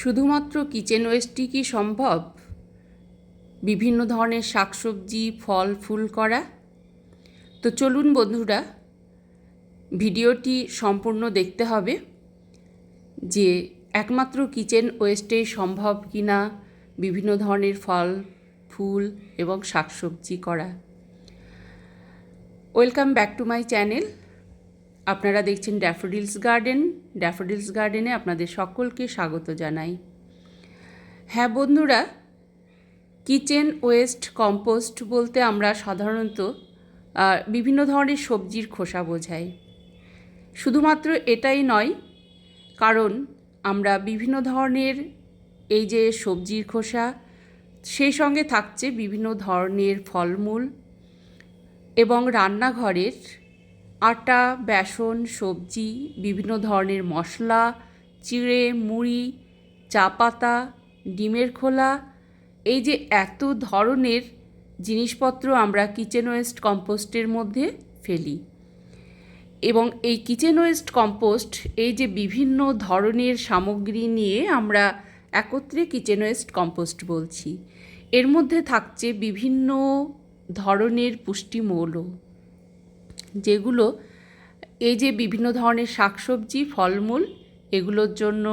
শুধুমাত্র কিচেন ওয়েস্টই কি সম্ভব? বিভিন্ন ধরনের শাকসবজি, ফল, ফুল করা? তো চলুন বন্ধুরা, ভিডিওটি সম্পূর্ণ দেখতে হবে যে একমাত্র কিচেন ওয়েস্টেই সম্ভব কি না বিভিন্ন ধরনের ফল, ফুল এবং শাকসবজি করা। Welcome back to my channel. আপনারা দেখছেন ড্যাফোডিলস গার্ডেন ড্যাফোডিলস গার্ডেনে আপনাদের সকলকে স্বাগত জানাই। হ্যাঁ বন্ধুরা, কিচেন ওয়েস্ট কম্পোস্ট বলতে আমরা সাধারণত বিভিন্ন ধরনের সবজির খোসা বোঝাই। শুধুমাত্র এটাই নয়, কারণ আমরা বিভিন্ন ধরনের এই যে সবজির খোসা, সেই সঙ্গে থাকছে বিভিন্ন ধরনের ফলমূল এবং রান্নাঘরের আটা, বেসন, সবজি, বিভিন্ন ধরনের মশলা, চিড়ে, মুড়ি, চা পাতা, ডিমের খোলা, এই যে এত ধরনের জিনিসপত্র আমরা কিচেন ওয়েস্ট কম্পোস্টের মধ্যে ফেলি। এবং এই কিচেন ওয়েস্ট কম্পোস্ট, এই যে বিভিন্ন ধরনের সামগ্রী নিয়ে আমরা একত্রে কিচেন ওয়েস্ট কম্পোস্ট বলছি। এর মধ্যে থাকছে বিভিন্ন ধরনের পুষ্টিমৌল। যেগুলো, এই যে বিভিন্ন ধরনের শাকসবজি, ফলমূল, এগুলোর জন্য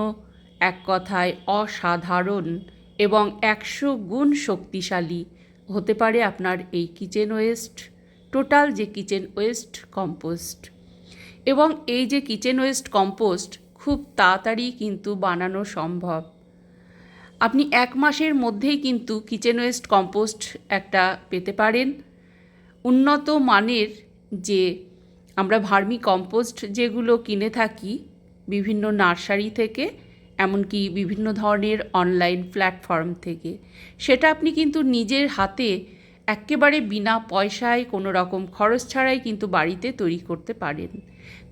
এক কথায় অসাধারণ এবং একশো গুণ শক্তিশালী হতে পারে আপনার এই কিচেন ওয়েস্ট, টোটাল যে কিচেন ওয়েস্ট কম্পোস্ট। এবং এই যে কিচেন ওয়েস্ট কম্পোস্ট খুব তাড়াতাড়ি কিন্তু বানানো সম্ভব। আপনি এক মাসের মধ্যেই কিন্তু কিচেন ওয়েস্ট কম্পোস্ট একটা পেতে পারেন। উন্নত মানের যে আমরা ভার্মি কম্পোস্ট যেগুলো কিনে থাকি বিভিন্ন নার্সারি থেকে, এমনকি বিভিন্ন ধরনের অনলাইন প্ল্যাটফর্ম থেকে, সেটা আপনি কিন্তু নিজের হাতে একেবারে বিনা পয়সায় কোনো রকম খরচ ছাড়াই কিন্তু বাড়িতে তৈরি করতে পারেন।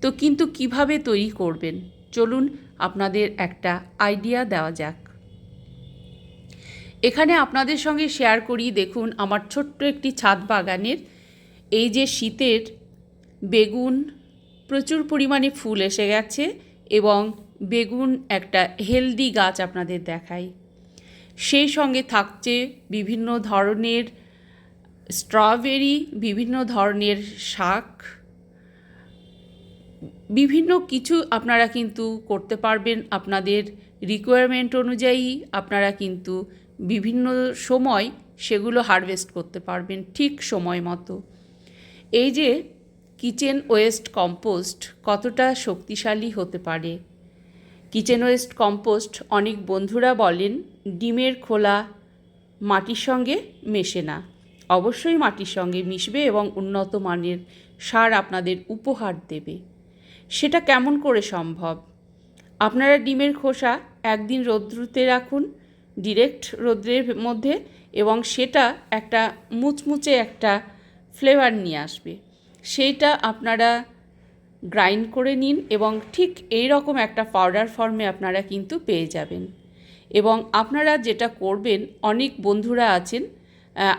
তো কিন্তু কীভাবে তৈরি করবেন? চলুন আপনাদের একটা আইডিয়া দেওয়া যাক। এখানে আপনাদের সঙ্গে শেয়ার করি, দেখুন আমার ছোট্ট একটি ছাদ বাগানের এই যে শীতের বেগুন, প্রচুর পরিমাণে ফুল এসে গেছে এবং বেগুন একটা হেলদি গাছ আপনাদের দেখাই। সেই সঙ্গে থাকছে বিভিন্ন ধরনের স্ট্রবেরি, বিভিন্ন ধরনের শাক। বিভিন্ন কিছু আপনারা কিন্তু করতে পারবেন আপনাদের রিকোয়ারমেন্ট অনুযায়ী আপনারা কিন্তু বিভিন্ন সময় সেগুলো হারভেস্ট করতে পারবেন ঠিক সময় মতো। এই যে কিচেন ওয়েস্ট কম্পোস্ট কতটা শক্তিশালী হতে পারে? কিচেন ওয়েস্ট কম্পোস্ট অনেক বন্ধুরা বলেন, ডিমের খোলা মাটির সঙ্গে মেশে না। অবশ্যই মাটির সঙ্গে মিশবে এবং উন্নত মানের সার আপনাদের উপহার দেবে। সেটা কেমন করে সম্ভব? আপনারা ডিমের খোসা একদিন রৌদ্রুতে রাখুন, ডিরেক্ট রৌদ্রের মধ্যে, এবং সেটা একটা মুচমুচে একটা ফ্লেভার নিয়ে আসবে। সেইটা আপনারা গ্রাইন্ড করে নিন এবং ঠিক এই রকম একটা পাউডার ফর্মে আপনারা কিন্তু পেয়ে যাবেন। এবং আপনারা যেটা করবেন, অনেক বন্ধুরা আছেন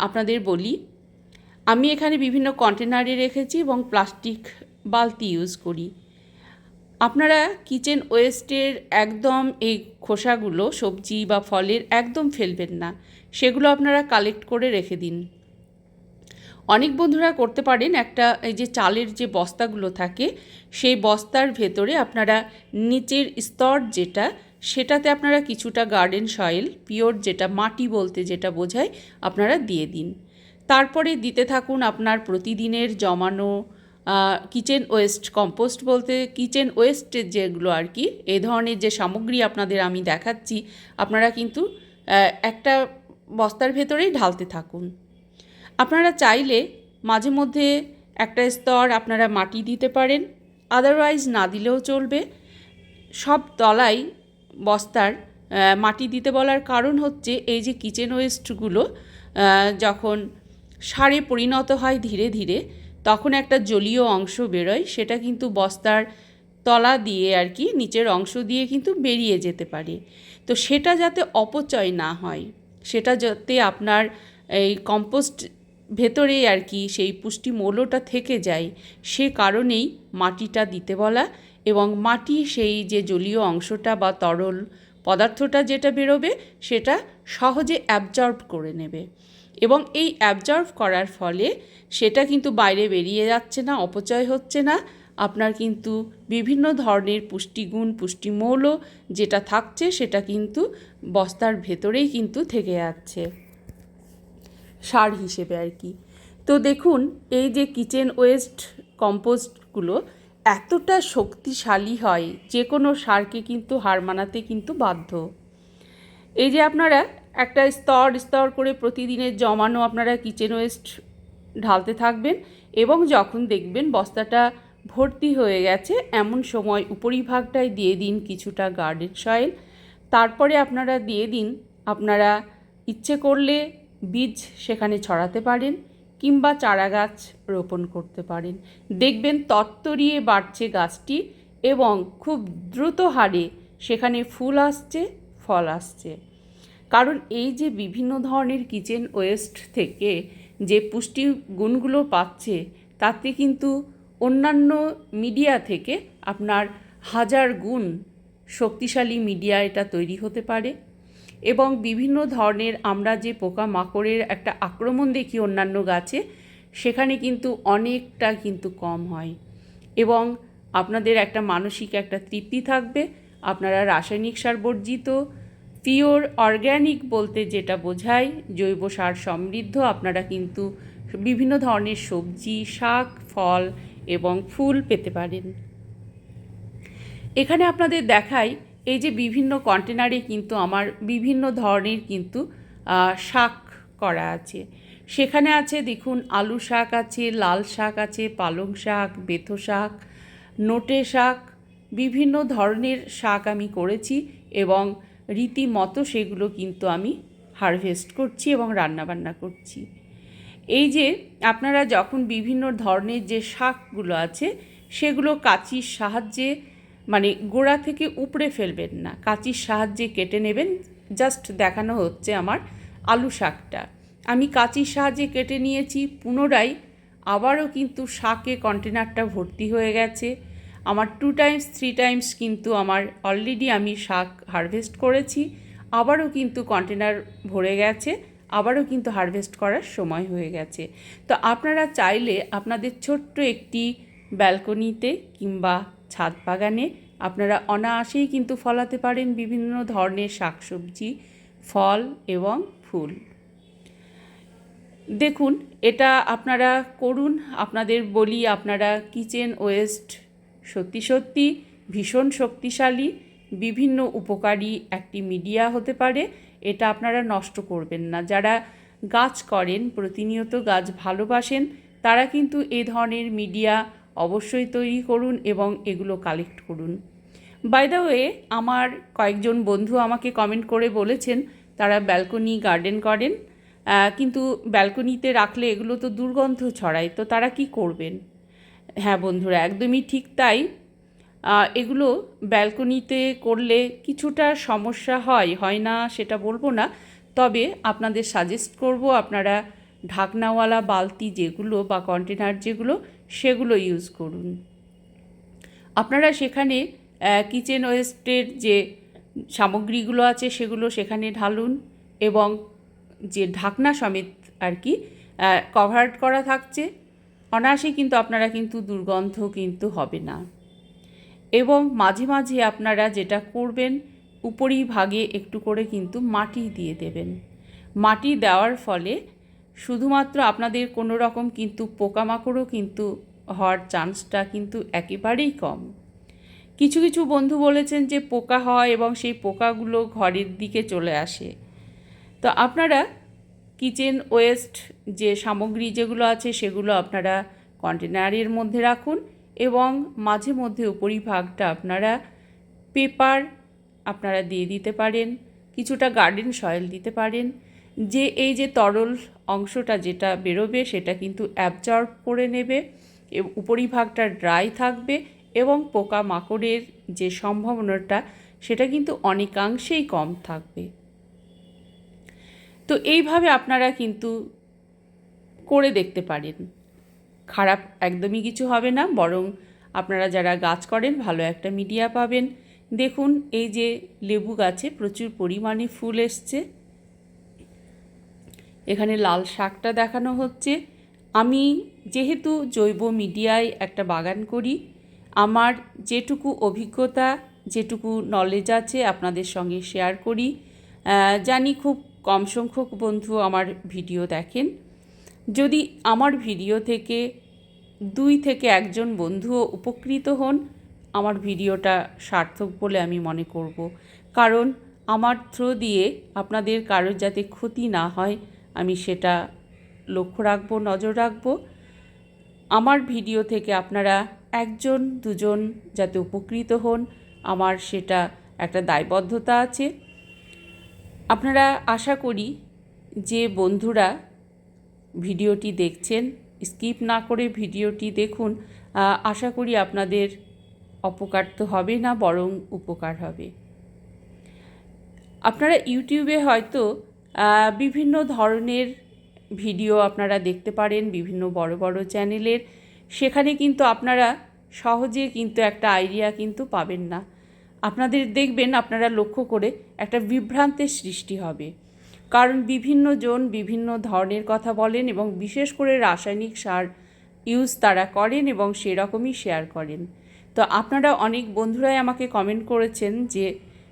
আপনাদের বলি, আমি এখানে বিভিন্ন কন্টেনারে রেখেছি এবং প্লাস্টিক বালতি ইউজ করি। আপনারা কিচেন ওয়েস্টের একদম এই খোসাগুলো, সবজি বা ফলের একদম ফেলবেন না। সেগুলো আপনারা কালেক্ট করে রেখে দিন। অনেক বন্ধুরা করতে পারেন একটা, এই যে চালের যে বস্তাগুলো থাকে, সেই বস্তার ভেতরে আপনারা নিচের স্তর যেটা, সেটাতে আপনারা কিছুটা গার্ডেন সয়েল, পিওর যেটা, মাটি বলতে যেটা বোঝায়, আপনারা দিয়ে দিন। তারপরে দিতে থাকুন আপনার প্রতিদিনের জমানো কিচেন ওয়েস্ট কম্পোস্ট বলতে, কিচেন ওয়েস্টের যেগুলো আর কি, এ ধরনের যে সামগ্রী আপনাদের আমি দেখাচ্ছি, আপনারা কিন্তু একটা বস্তার ভেতরেই ঢালতে থাকুন। আপনারা চাইলে মাঝে মধ্যে একটা স্তর আপনারা মাটি দিতে পারেন আদারওয়াইজ না দিলেও চলবে। সব তলায় বস্তার মাটি দিতে বলার কারণ হচ্ছে এই যে কিচেন ওয়েস্টগুলো যখন সারে পরিণত হয় ধীরে ধীরে, তখন একটা জলীয় অংশ বেরোয়, সেটা কিন্তু বস্তার তলা দিয়ে আর কি নিচের অংশ দিয়ে কিন্তু বেরিয়ে যেতে পারে। তো সেটা যাতে অপচয় না হয়, সেটা যাতে আপনার এই কম্পোস্ট ভেতরেই আর কি সেই পুষ্টি মৌলটা থেকে যায়, সে কারণেই মাটিটা দিতে বলা এবং মাটি সেই যে জলীয় অংশটা বা তরল পদার্থটা যেটা বেরোবে, সেটা সহজে অ্যাবজর্ব করে নেবে। এবং এই অ্যাবজর্ব করার ফলে সেটা কিন্তু বাইরে বেরিয়ে যাচ্ছে না, অপচয় হচ্ছে না। আপনার কিন্তু বিভিন্ন ধরনের পুষ্টিগুণ পুষ্টিমৌলও যেটা থাকছে, সেটা কিন্তু বস্তার ভেতরেই কিন্তু থেকে যাচ্ছে। সার হিসেবে আর কি। তো দেখুন, এই যে কিচেন ওয়েস্ট কম্পোস্টগুলো এতটা শক্তিশালী হয়, যে কোনো সারকে কিন্তু, হার মানাতে কিন্তু বাধ্য। এই যে আপনারা একটা স্তর স্তর করে প্রতিদিনের জমানো আপনারা কিচেন ওয়েস্ট ঢালতে থাকবেন এবং যখন দেখবেন বস্তাটা ভর্তি হয়ে গেছে, এমন সময় উপরিভাগটায় দিয়ে দিন কিছুটা গার্ডেন সয়েল তারপরে আপনারা দিয়ে দিন, আপনারা ইচ্ছে করলে বীজ সেখানে ছড়াতে পারেন কিংবা চারা গাছ রোপণ করতে পারেন। দেখবেন তত্তরিয়ে বাড়ছে গাছটি এবং খুব দ্রুত হারে সেখানে ফুল আসছে, ফল আসছে। কারণ এই যে বিভিন্ন ধরনের কিচেন ওয়েস্ট থেকে যে পুষ্টি গুণগুলো পাচ্ছে, তাতে কিন্তু অন্যান্য মিডিয়া থেকে আপনার হাজার গুণ শক্তিশালী মিডিয়া এটা তৈরি হতে পারে। এবং বিভিন্ন ধরনের আমরা যে পোকা মাকড়ের একটা আক্রমণ দেখি অন্যান্য গাছে, সেখানে কিন্তু অনেকটা কিন্তু কম হয়। এবং আপনাদের একটা মানসিক একটা তৃপ্তি থাকবে, আপনারা রাসায়নিক সার বর্জিত, পিওর অর্গ্যানিক বলতে যেটা বোঝায়, জৈব সার সমৃদ্ধ, আপনারা কিন্তু বিভিন্ন ধরনের সবজি, শাক, ফল এবং ফুল পেতে পারেন। এখানে আপনাদের দেখাই এই যে বিভিন্ন কন্টেনারে কিন্তু আমার বিভিন্ন ধরনের কিন্তু শাক করা আছে। সেখানে আছে দেখুন আলু শাক আছে, লাল শাক আছে, পালং শাক বেথো শাক, নোটে শাক, বিভিন্ন ধরনের শাক আমি করেছি এবং রীতিমতো সেগুলো কিন্তু আমি হারভেস্ট করছি এবং রান্নাবান্না করছি। এই যে আপনারা যখন বিভিন্ন ধরনের যে শাকগুলো আছে, সেগুলো কাঁচির সাহায্যে মানে গোড়া থেকে উপড়ে ফেলবেন না। কাঁচির সাহায্যে কেটে নেবেন। জাস্ট দেখানো হচ্ছে আমার আলু শাকটা। আমি কাঁচির সাহায্যে কেটে নিয়েছি, পুনরায় আবারও কিন্তু শাকে কন্টেনারটা ভর্তি হয়ে গেছে। আমার টু টাইমস থ্রি টাইমস কিন্তু আমার অলরেডি আমি শাক হারভেস্ট করেছি। আবারও কিন্তু কন্টেনার ভরে গেছে। আবারও কিন্তু হারভেস্ট করার সময় হয়ে গেছে। তো আপনারা চাইলে আপনাদের ছোট্ট একটি ব্যালকনিতে কিংবা ছাদ বাগানে আপনারা অনায়াসেই কিন্তু ফলাতে পারেন বিভিন্ন ধরনের শাকসবজি, ফল এবং ফুল। দেখুন, এটা আপনারা করুন, আপনাদের বলি আপনারা কিচেন ওয়েস্ট সত্যি সত্যি ভীষণ শক্তিশালী, বিভিন্ন উপকারী একটি মিডিয়া হতে পারে, এটা আপনারা নষ্ট করবেন না। যারা গাছ করেন, প্রতিনিয়ত গাছ ভালোবাসেন, তারা কিন্তু এ ধরনের মিডিয়া অবশ্যই তৈরি করুন এবং এগুলো কালেক্ট করুন। বাই দ্য ওয়ে আমার কয়েকজন বন্ধু আমাকে কমেন্ট করে বলেছেন, তারা ব্যালকনি গার্ডেন করেন কিন্তু ব্যালকনিতে রাখলে এগুলো তো দুর্গন্ধ ছড়ায়, তো তারা কি করবেন? হ্যাঁ বন্ধুরা, একদমই ঠিক তাই। এগুলো ব্যালকনিতে করলে কিছুটা সমস্যা হয় হয় না সেটা বলব না, তবে আপনাদের সাজেস্ট করব আপনারা ঢাকনাওয়ালা বালতি যেগুলো বা কন্টেনার যেগুলো সেগুলো ইউজ করুন। আপনারা সেখানে কিচেন ওয়েস্টের যে সামগ্রীগুলো আছে সেগুলো সেখানে ঢালুন এবং যে ঢাকনা সমেত আর কি কভার করা থাকছে। অনায়াসে কিন্তু আপনারা কিন্তু দুর্গন্ধ কিন্তু হবে না। এবং মাঝে মাঝে আপনারা যেটা করবেন উপরি ভাগে একটু করে কিন্তু মাটি দিয়ে দেবেন। মাটি দেওয়ার ফলে শুধুমাত্র আপনাদের কোনো রকম কিন্তু পোকামাকড়ও কিন্তু হওয়ার চান্সটা কিন্তু একেবারেই কম। কিছু কিছু বন্ধু বলেছেন যে পোকা হয় এবং সেই পোকাগুলো ঘরের দিকে চলে আসে। তো আপনারা কিচেন ওয়েস্ট যে সামগ্রী যেগুলো আছে সেগুলো আপনারা কন্টেনারের মধ্যে রাখুন এবং মাঝে মধ্যে উপরিভাগটা আপনারা পেপার আপনারা দিয়ে দিতে পারেন, কিছুটা গার্ডেন সয়েল দিতে পারেন। যে এই যে তরল অংশটা যেটা বেরোবে সেটা কিন্তু অ্যাবজর্ব করে নেবে উপরিভাগটা ড্রাই থাকবে এবং পোকা মাকড়ের যে সম্ভাবনাটা সেটা কিন্তু অনেকাংশেই কম থাকবে। তো এইভাবে আপনারা কিন্তু করে দেখতে পারেন। খারাপ একদমই কিছু হবে না, বরং আপনারা যারা গাছ করেন ভালো একটা মিডিয়া পাবেন। দেখুন, এই যে লেবু গাছে প্রচুর পরিমাণে ফুল এসছে। এখানে লাল শাকটা দেখানো হচ্ছে। আমি যেহেতু জৈব মিডিয়ায় একটা বাগান করি, আমার যেটুকু অভিজ্ঞতা, যেটুকু নলেজ আছে আপনাদের সঙ্গে শেয়ার করি। জানি খুব কম সংখ্যক বন্ধু আমার ভিডিও দেখেন। যদি আমার ভিডিও থেকে দুই থেকে একজন বন্ধুও উপকৃত হন, আমার ভিডিওটা সার্থক বলে আমি মনে করব। কারণ আমার থ্রো দিয়ে আপনাদের কারোর যাতে ক্ষতি না হয় আমি সেটা লক্ষ্য রাখব, নজর রাখব। আমার ভিডিও থেকে আপনারা একজন, দুজন যাতে উপকৃত হন, আমার সেটা একটা দায়বদ্ধতা আছে। আপনারা আশা করি যে বন্ধুরা ভিডিওটি দেখছেন, স্কিপ না করে ভিডিওটি দেখুন আশা করি আপনাদের অপকার তো হবে না, বরং উপকার হবে। আপনারা ইউটিউবে হয়তো বিভিন্ন ধরনের ভিডিও আপনারা দেখতে পারেন, বিভিন্ন বড় বড় চ্যানেলের। সেখানে কিন্তু আপনারা সহজে কিন্তু একটা আইডিয়া কিন্তু পাবেন না। আপনাদের দেখবেন আপনারা লক্ষ্য করে একটা বিভ্রান্তের সৃষ্টি হবে। কারণ বিভিন্ন জন বিভিন্ন ধরনের কথা বলেন এবং বিশেষ করে রাসায়নিক সার ইউজ তারা করেন এবং সেরকমই শেয়ার করেন। তো আপনারা অনেক বন্ধুরাই আমাকে কমেন্ট করেছেন যে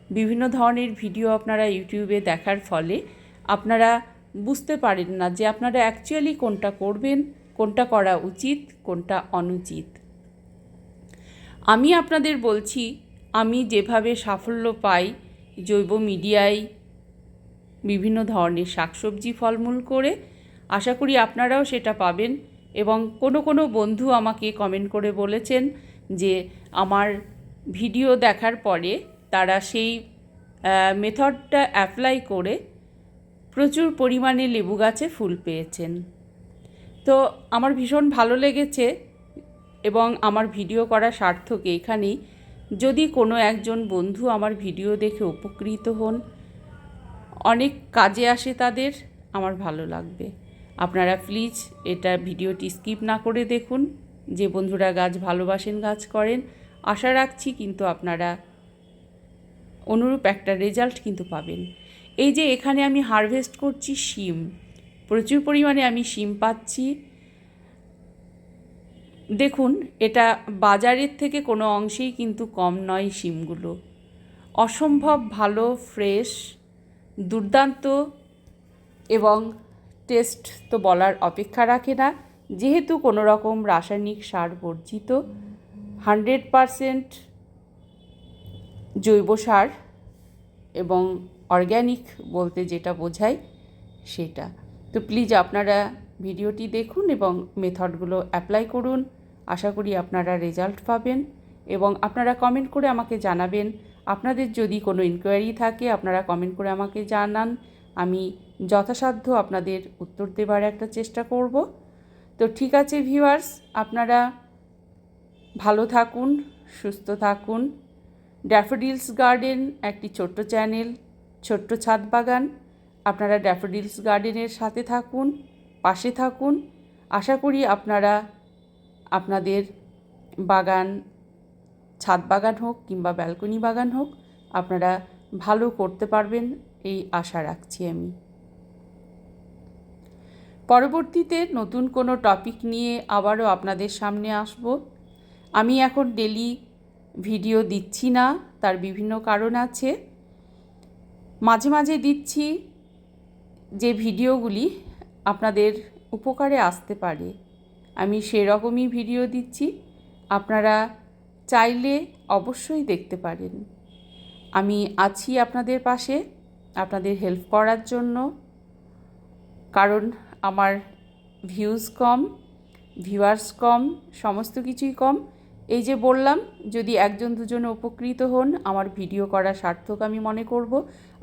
বিভিন্ন ধরনের ভিডিও আপনারা ইউটিউবে দেখার ফলে আপনারা বুঝতে পারেন না যে আপনারা অ্যাকচুয়ালি কোনটা করবেন, কোনটা করা উচিত, কোনটা অনুচিত। আমি আপনাদের বলছি, আমি যেভাবে সাফল্য পাই, জৈব মিডিয়ায় বিভিন্ন ধরনের শাকসবজি ফলমূল করে, আশা করি আপনারাও সেটা পাবেন এবং কোনো কোনো বন্ধু আমাকে কমেন্ট করে বলেছেন যে আমার ভিডিও দেখার পরে তারা সেই মেথডটা অ্যাপ্লাই করে প্রচুর পরিমাণে লেবু গাছে ফুল পেয়েছেন। তো আমার ভীষণ ভালো লেগেছে এবং আমার ভিডিও করা সার্থক এখানেই। যদি কোনো একজন বন্ধু আমার ভিডিও দেখে উপকৃত হন, অনেক কাজে আসে তাদের, আমার ভালো লাগবে। আপনারা প্লিজ এটা ভিডিওটি স্কিপ না করে দেখুন। যে বন্ধুরা গাছ ভালোবাসেন, গাছ করেন, আশা রাখছি কিন্তু আপনারা অনুরূপ একটা রেজাল্ট কিন্তু পাবেন। এই যে এখানে আমি হারভেস্ট করছি শিম, প্রচুর পরিমাণে আমি শিম পাচ্ছি। দেখুন, এটা বাজারের থেকে কোনো অংশেই কিন্তু কম নয় শিমগুলো। অসম্ভব ভালো ফ্রেশ দুর্দান্ত এবং টেস্ট তো বলার অপেক্ষা রাখে না। যেহেতু কোনো রকম রাসায়নিক সার বর্জিত হান্ড্রেড পারসেন্ট জৈব সার এবং অর্গ্যানিক বলতে যেটা বোঝায় সেটা। তো প্লিজ আপনারা ভিডিওটি দেখুন এবং মেথডগুলো অ্যাপ্লাই করুন। আশা করি আপনারা রেজাল্ট পাবেন এবং আপনারা কমেন্ট করে আমাকে জানাবেন। আপনাদের যদি কোনো ইনকোয়ারি থাকে, আপনারা কমেন্ট করে আমাকে জানান। আমি যথাসাধ্য আপনাদের উত্তর দেবার একটা চেষ্টা করব। তো ঠিক আছে ভিউয়ার্স আপনারা ভালো থাকুন, সুস্থ থাকুন। ড্যাফোডিলস গার্ডেন একটি ছোট্ট চ্যানেল ছোট্ট ছাদ বাগান। আপনারা ড্যাফোডিলস গার্ডেনের সাথে থাকুন, পাশে থাকুন। আশা করি আপনারা, আপনাদের বাগান, ছাদ বাগান হোক কিংবা ব্যালকনি বাগান হোক, আপনারা ভালো করতে পারবেন, এই আশা রাখছি আমি। পরবর্তীতে নতুন কোনো টপিক নিয়ে আবারও আপনাদের সামনে আসব। আমি এখন ডেলি ভিডিও দিচ্ছি না, তার বিভিন্ন কারণ আছে। মাঝে মাঝে দিচ্ছি যে ভিডিওগুলি আপনাদের উপকারে আসতে পারে। আমি সেরকমই ভিডিও দিচ্ছি, আপনারা চাইলে অবশ্যই দেখতে পারেন। আমি আছি আপনাদের পাশে, আপনাদের হেল্প করার জন্য। কারণ আমার ভিউজ কম ভিউয়ার্স কম, সমস্ত কিছুই কম। এই যে বললাম, যদি একজন দুজন উপকৃত হন, আমার ভিডিও করা সার্থক আমি মনে করব।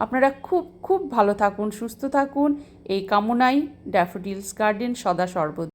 আপনারা খুব খুব ভালো থাকুন সুস্থ থাকুন। এই কামনাই ড্যাফোডিলস গার্ডেন সদা সর্বদা।